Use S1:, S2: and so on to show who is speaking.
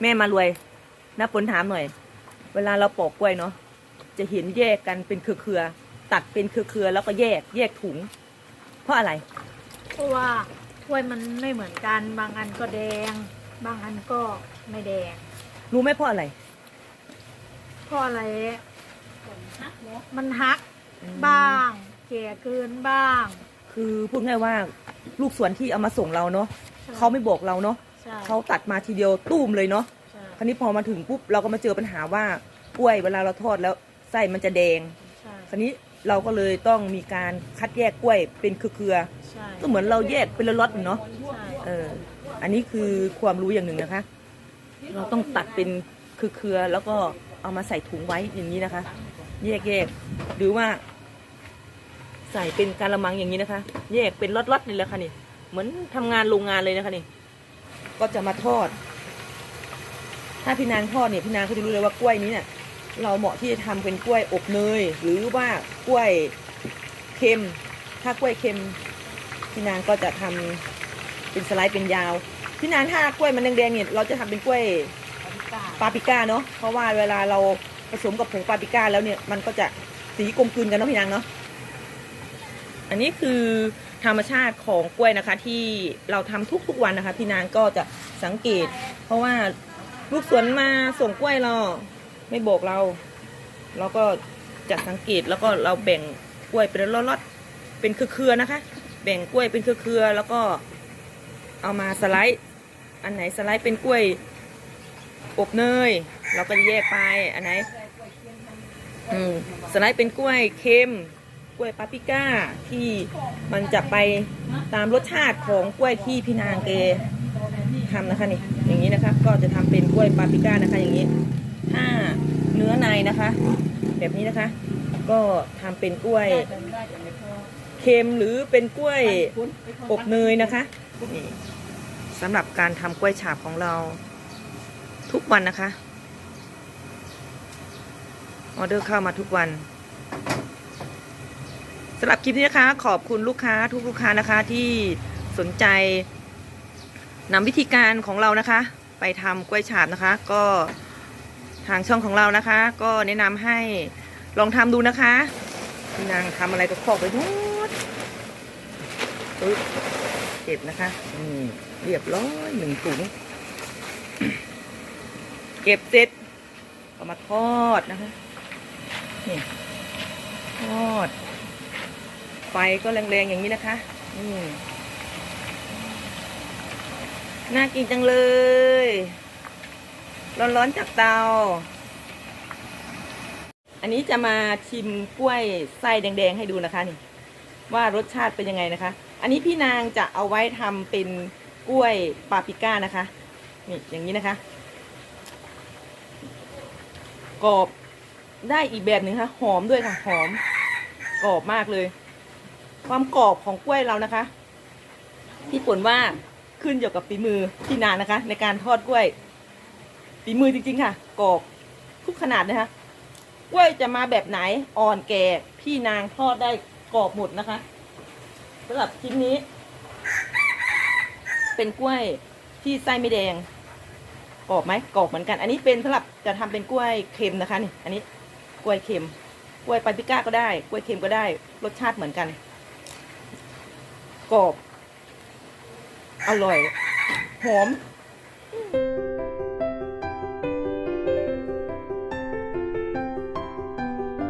S1: แม่มารวยนะฝนถามหน่อย เวลาเราปอกกล้วยเนาะจะเห็นแยกกันเป็นเครือๆตัดเป็นเครือๆแล้วก็แยกแยกถุง เพราะอะไร
S2: เพราะว่ากล้วยมันไม่เหมือนกันบางอันก็แดง บางอันก็ไม่แดง
S1: รู้ไหมเพราะอะไร
S2: เพราะอะไรมันฮักบ้างแก่เกินบ้าง
S1: คือพูดง่ายว่าลูกสวนที่เอามาส่งเราเนาะเขาไม่บอกเราเนาะ
S2: ใช่
S1: เขาตัดมาทีเดียวตุ้มเลยเนาะ
S2: ใช่
S1: คราวนี้พอมาถึงปุ๊บเราก็มาเจอปัญหาว่ากล้วยเวลาเราทอดแล้วไส้มันจะแดง
S2: ใช่
S1: คราวนี้เราก็เลยต้องมีการคัดแยกกล้วยเป็นเครือ
S2: ใช่
S1: ๆก็เหมือนเราแยกเป็นล็อตๆเนาะ
S2: ใช่
S1: เออ อันนี้คือความรู้อย่างหนึ่งนะคะ เราต้องตัดเป็นเครือๆแล้วก็เอามาใส่ถุงไว้อย่างนี้นะคะ แยกแยกหรือว่า ใส่เป็นการละมังอย่างนี้นะคะ แยกเป็นล็อตๆนี่แหละค่ะนี่ เหมือนทำงานโรงงานเลยนะคะนี่ ก็จะมาทอด ถ้าพี่นางทอดเนี่ยพี่นางเขาจะรู้เลยว่ากล้วยนี้เนี่ยเราเหมาะที่จะทำเป็นกล้วยอบเนย หรือว่ากล้วยเค็ม ถ้ากล้วยเค็มพี่นางก็จะทำเป็นสไลด์เป็นยาวพี่นางถ้ากล้วยมันแดงๆเนี่ยเราจะทำเป็นกล้วยปาปริก้าเนาะเพราะว่าเวลาเราผสมกับผงปาปริก้าแล้วเนี่ยมันก็จะสีกลมกลืนกันเนาะพี่นางเนาะอันนี้คือ ธรรมชาติของกล้วยนะคะ ที่เราทำทุกๆวันนะคะ พี่นางก็จะสังเกต เพราะว่าลูกสวนมาส่งกล้วยเราไม่บอกเรา เราก็จะสังเกตแล้วก็เราแบ่งกล้วยเป็นล็อตๆเป็นเครือๆนะคะ แบ่งกล้วยเป็นเครือๆแล้วก็เอามาสไลด์อันไหนสไลด์เป็นกล้วยอบเนยเราก็จะแยกไปอันไหนอืมสไลด์เป็นกล้วยเค็ม กล้วยปาปริก้าที่มันจะไปตามรสชาติของกล้วยที่พี่นางเกทำนะคะนี่อย่างนี้นะคะก็จะทำเป็นกล้วยปาปริก้านะคะอย่างนี้ถ้าเนื้อในนะคะ แบบนี้นะคะ ก็ทำเป็นกล้วยเค็มหรือเป็นกล้วยอบเนยนะคะนี่สำหรับการทำกล้วยฉาบของเราทุกวันนะคะ ออเดอร์เข้ามาทุกวัน สำหรับคลิปนี้นะคะ ขอบคุณลูกค้าทุกลูกค้านะคะที่สนใจนำวิธีการของเรานะคะ ไปทำกล้วยฉาบนะคะ ก็ทางช่องของเรานะคะ ก็แนะนำให้ลองทำดูนะคะพี่นางทำอะไรก็คอบไปหมดปึ๊บเก็บนะคะนี่เรียบร้อยหนึ่งถุง เก็บเสร็จเอามาทอดนะคะนี่ทอด ไฟก็แรงๆอย่างนี้นะคะน่ากินจังเลย ร้อนๆจากเตา อันนี้จะมาชิมกล้วยไส้แดงๆให้ดูนะคะนี่ ว่ารสชาติเป็นยังไงนะคะ อันนี้พี่นางจะเอาไว้ทำเป็นกล้วยปาปิก้านะคะ นี่อย่างนี้นะคะ กรอบได้อีกแบบหนึ่งค่ะ หอมด้วยค่ะ หอม กรอบมากเลย ความกรอบของกล้วยเรานะคะ ที่ผลว่าขึ้นอยู่กับฝีมือพี่นางนะคะ ในการทอดกล้วยฝีมือจริงๆค่ะกรอบทุกขนาดนะคะกล้วยจะมาแบบไหนอ่อนแก่พี่นางทอดได้กรอบหมดนะคะสำหรับชิ้นนี้ เป็นกล้วยที่ไส้ไม่แดงกรอบไหมกรอบเหมือนกัน อันนี้เป็นสำหรับจะทำเป็นกล้วยเค็มนะคะนี่อันนี้กล้วยเค็มกล้วยปาปริก้าก็ได้ กล้วยเค็มก็ได้ รสชาติเหมือนกัน กรอบ อร่อย หอม